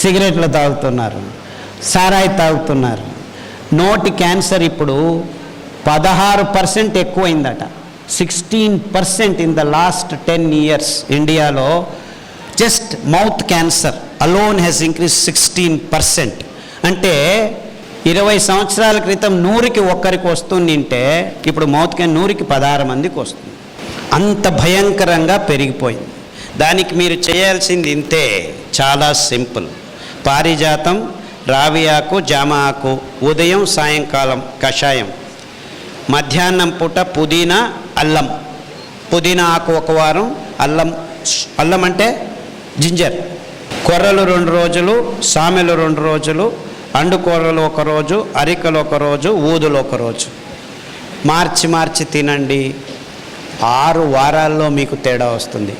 సిగరెట్లు తాగుతున్నారు సారాయి తాగుతున్నారు. నోటి క్యాన్సర్ ఇప్పుడు పదహారు percent ఎక్కువైందట. Sixteen percent in the last ten years ఇండియాలో just mouth cancer alone has increase sixteen percent. అంటే ఇరవై సంవత్సరాల క్రితం నూరికి ఒక్కరికి వస్తుందంటే ఇప్పుడు మౌత్ క్యాన్ నూరికి పదహారు మందికి వస్తుంది. అంత భయంకరంగా పెరిగిపోయింది. దానికి మీరు చేయాల్సింది ఇంతే చాలా సింపుల్. పారిజాతం రావి ఆకు జామ ఆకు ఉదయం సాయంకాలం కషాయం. మధ్యాహ్నం పూట పుదీనా అల్లం. పుదీనా ఆకు ఒక వారం అల్లం అల్లం అంటే జింజర్. కొర్రలు రెండు రోజులు సామెలు రెండు రోజులు అండుకూరలు ఒక రోజు అరికలు ఒక రోజు ఊదులు ఒక రోజు. మార్చి మార్చి తినండి. ఆరు వారాల్లో మీకు తేడా వస్తుంది.